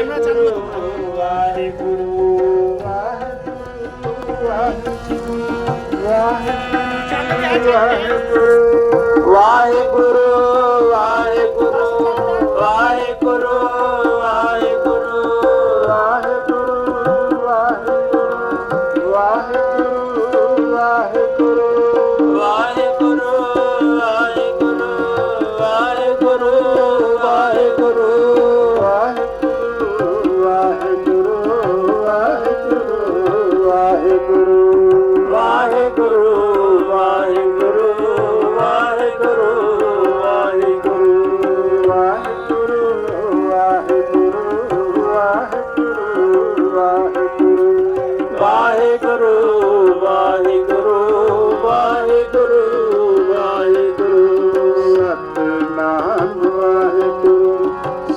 प्रेम ना चालू वाहेगुरु वाहेगुरु वाहेगुरु वाहेगुरु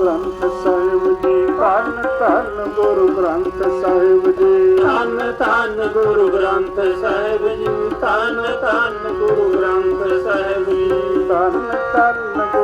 ਗ੍ਰੰਥ ਸਾਹਿਬ ਜੀ ਧੰਨ ਧੰਨ ਗੁਰੂ ਗ੍ਰੰਥ ਸਾਹਿਬ ਜੀ। ਧੰਨ ਧੰਨ ਗੁਰੂ ਗ੍ਰੰਥ ਸਾਹਿਬ ਜੀ ਧੰਨ ਧੰਨ ਗੁਰੂ ਗ੍ਰੰਥ ਸਾਹਿਬ ਜੀ। ਧੰਨ ਧੰਨ